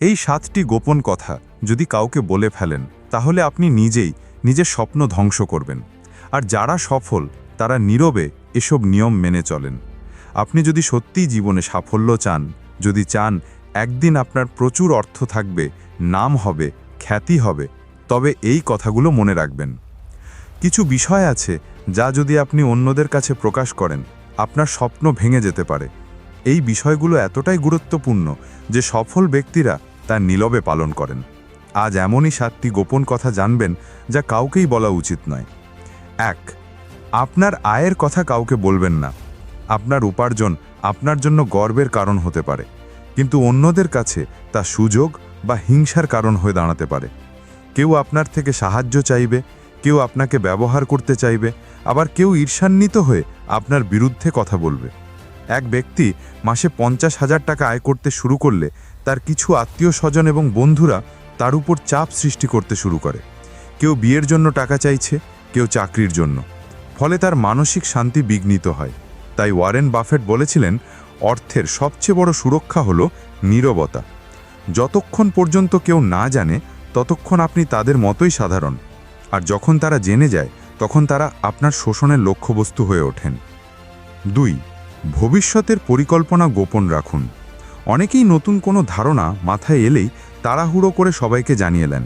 এই সাতটি গোপন কথা যদি কাউকে বলে ফেলেন, তাহলে আপনি নিজেই নিজের স্বপ্ন ধ্বংস করবেন। আর যারা সফল, তারা নীরবে এসব নিয়ম মেনে চলেন। আপনি যদি সত্যিই জীবনে সাফল্য চান, যদি চান একদিন আপনার প্রচুর অর্থ থাকবে, নাম হবে, খ্যাতি হবে, তবে এই কথাগুলো মনে রাখবেন। কিছু বিষয় আছে যা যদি আপনি অন্যদের কাছে প্রকাশ করেন, আপনার স্বপ্ন ভেঙে যেতে পারে। এই বিষয়গুলো এতটাই গুরুত্বপূর্ণ যে সফল ব্যক্তিরা তা নীলবে পালন করেন। আজ এমনই সাতটি গোপন কথা জানবেন যা কাউকেই বলা উচিত নয়। এক, আপনার আয়ের কথা কাউকে বলবেন না। আপনার উপার্জন আপনার জন্য গর্বের কারণ হতে পারে, কিন্তু অন্যদের কাছে তা সুযোগ বা হিংসার কারণ হয়ে দাঁড়াতে পারে। কেউ আপনার থেকে সাহায্য চাইবে, কেউ আপনাকে ব্যবহার করতে চাইবে, আবার কেউ ঈর্ষান্বিত হয়ে আপনার বিরুদ্ধে কথা বলবে। এক ব্যক্তি মাসে পঞ্চাশ হাজার টাকা আয় করতে শুরু করলে তার কিছু আত্মীয় স্বজন এবং বন্ধুরা তার উপর চাপ সৃষ্টি করতে শুরু করে। কেউ বিয়ের জন্য টাকা চাইছে, কেউ চাকরির জন্য। ফলে তার মানসিক শান্তি বিঘ্নিত হয়। তাই ওয়ারেন বাফেট বলেছিলেন, অর্থের সবচেয়ে বড় সুরক্ষা হল নীরবতা। যতক্ষণ পর্যন্ত কেউ না জানে, ততক্ষণ আপনি তাদের মতোই সাধারণ। আর যখন তারা জেনে যায়, তখন তারা আপনার শোষণের লক্ষ্যবস্তু হয়ে ওঠেন। দুই ভবিষ্যতের পরিকল্পনা গোপন রাখুন। অনেকেই নতুন কোনো ধারণা মাথায় এলেই তাড়াহুড়ো করে সবাইকে জানিয়ে দেন।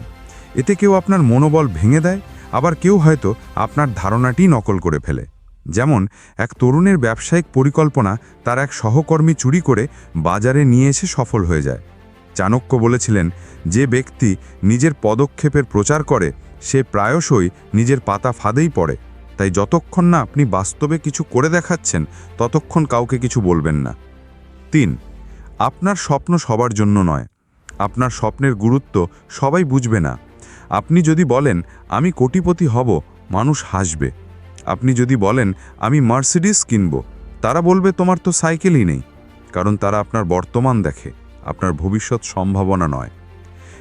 এতে কেউ আপনার মনোবল ভেঙে দেয়, আবার কেউ হয়তো আপনার ধারণাটি নকল করে ফেলে। যেমন, এক তরুণের ব্যবসায়িক পরিকল্পনা তার এক সহকর্মী চুরি করে বাজারে নিয়ে এসে সফল হয়ে যায়। চাণক্য বলেছিলেন, যে ব্যক্তি নিজের পদক্ষেপের প্রচার করে, সে প্রায়শই নিজের পাতা ফাঁদেই পড়ে। তাই যতক্ষণ না আপনি বাস্তবে কিছু করে দেখাচ্ছেন, ততক্ষণ কাউকে কিছু বলবেন না। তিন, আপনার স্বপ্ন সবার জন্য নয়। আপনার স্বপ্নের গুরুত্ব সবাই বুঝবে না। আপনি যদি বলেন, আমি কোটিপতি হব মানুষ হাসবে। আপনি যদি বলেন, আমি মার্সিডিস কিনব তারা বলবে, তোমার তো সাইকেলই নেই কারণ তারা আপনার বর্তমান দেখে, আপনার ভবিষ্যৎ সম্ভাবনা নয়।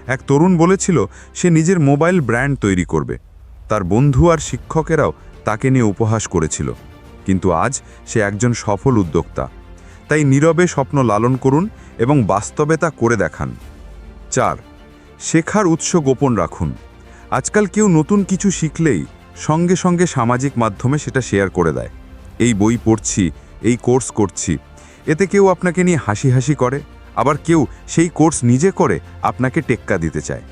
এক তরুণ বলেছিল, সে নিজের মোবাইল ব্র্যান্ড তৈরি করবে। তার বন্ধু আর শিক্ষকেরাও তাকে নিয়ে উপহাস করেছিল, কিন্তু আজ সে একজন সফল উদ্যোক্তা। তাই নীরবে স্বপ্ন লালন করুন এবং বাস্তবে তা করে দেখান। চার, শেখার উৎস গোপন রাখুন। আজকাল কেউ নতুন কিছু শিখলেই সঙ্গে সঙ্গে সামাজিক মাধ্যমে সেটা শেয়ার করে দেয়। এই বই পড়ছি, এই কোর্স করছি, এতে কেউ আপনাকে নিয়ে হাসি হাসি করে, আবার কেউ সেই কোর্স নিজে করে আপনাকে টেক্কা দিতে চায়।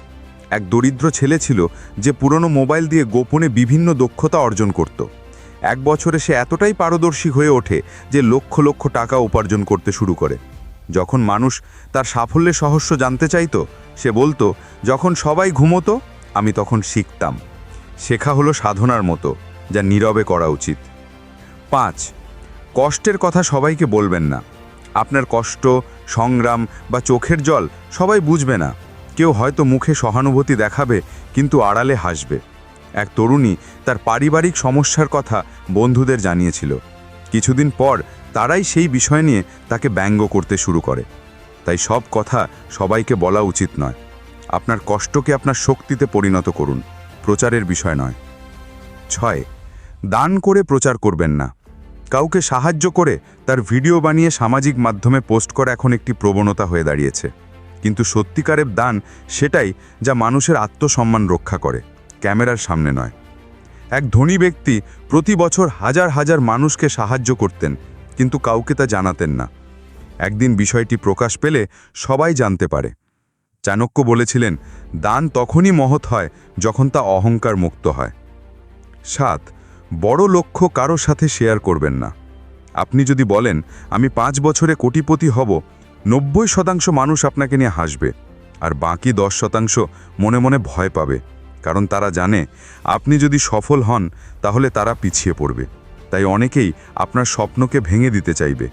এক দরিদ্র ছেলে ছিল যে পুরনো মোবাইল দিয়ে গোপনে বিভিন্ন দক্ষতা অর্জন করত। এক বছরে সে এতটাই পারদর্শী হয়ে ওঠে যে লক্ষ লক্ষ টাকা উপার্জন করতে শুরু করে। যখন মানুষ তার সাফল্যের সহস্য জানতে চাইতো, সে বলতো, যখন সবাই ঘুমতো, আমি তখন শিখতাম। শেখা হলো সাধনার মতো, যা নীরবে করা উচিত। পাঁচ, কষ্টের কথা সবাইকে বলবেন না। আপনার কষ্ট, সংগ্রাম বা চোখের জল সবাই বুঝবে না। কেউ হয়তো মুখে সহানুভূতি দেখাবে, কিন্তু আড়ালে হাসবে। এক তরুণী তার পারিবারিক সমস্যার কথা বন্ধুদের জানিয়েছিল। কিছুদিন পর তারাই সেই বিষয় নিয়ে তাকে ব্যঙ্গ করতে শুরু করে। তাই সব কথা সবাইকে বলা উচিত নয়। আপনার কষ্টকে আপনার শক্তিতে পরিণত করুন। প্রচারের বিষয় নয়। ছয়, দান করে প্রচার করবেন না। কাউকে সাহায্য করে তার ভিডিও বানিয়ে সামাজিক মাধ্যমে পোস্ট করা এখন একটি প্রবণতা হয়ে দাঁড়িয়েছে। কিন্তু সত্যিকারের দান সেটাই যা মানুষের আত্মসম্মান রক্ষা করে, ক্যামেরার সামনে নয়। এক ধনী ব্যক্তি প্রতি বছর হাজার হাজার মানুষকে সাহায্য করতেন, কিন্তু কাউকে তা জানাতেন না। একদিন বিষয়টি প্রকাশ পেলে সবাই জানতে পারে। চাণক্য বলেছিলেন, দান তখনই মহৎ হয় যখন তা অহংকার মুক্ত হয়। সাত, বড় লক্ষ্য কারও সাথে শেয়ার করবেন না। আপনি যদি বলেন, আমি পাঁচ বছরে কোটিপতি হব নব্বই শতাংশ মানুষ আপনাকে নিয়ে হাসবে, আর বাকি দশ শতাংশ মনে মনে ভয় পাবে, কারণ তারা জানে আপনি যদি সফল হন, তাহলে তারা পিছিয়ে পড়বে। তাই অনেকেই আপনার স্বপ্নকে ভেঙে দিতে চাইবে।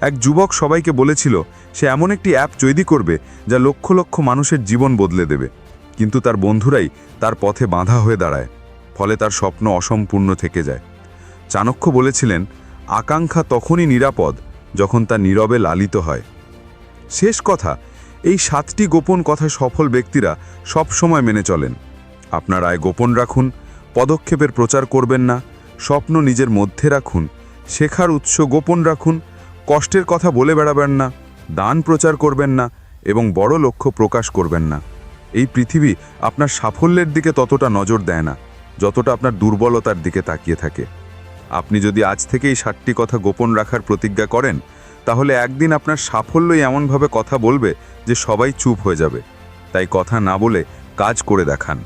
এক যুবক সবাইকে বলেছিল, সে এমন একটি অ্যাপ তৈরি করবে, যা লক্ষ লক্ষ মানুষের জীবন বদলে দেবে। কিন্তু তার বন্ধুরাই তার পথে বাঁধা হয়ে দাঁড়ায়, ফলে তার স্বপ্ন অসম্পূর্ণ থেকে যায়। চাণক্য বলেছিলেন, আকাঙ্ক্ষা তখনই নিরাপদ যখন তা নীরবে লালিত হয়। শেষ কথা, এই সাতটি গোপন কথা সফল ব্যক্তিরা সব সময় মেনে চলেন। আপনার আয় গোপন রাখুন, পদক্ষেপের প্রচার করবেন না, স্বপ্ন নিজের মধ্যে রাখুন, শেখার উৎস গোপন রাখুন, কষ্টের কথা বলে বেড়াবেন না, দান প্রচার করবেন না এবং বড় লক্ষ্য প্রকাশ করবেন না। এই পৃথিবী আপনার সাফল্যের দিকে ততটা নজর দেয় না, যতটা আপনার দুর্বলতার দিকে তাকিয়ে থাকে। আপনি যদি আজ থেকে এই ষাটটি কথা গোপন রাখার প্রতিজ্ঞা করেন তাহলে একদিন আপনার সাফল্যই এমনভাবে কথা বলবে যে সবাই চুপ হয়ে যাবে। তাই কথা না বলে কাজ করে দেখান।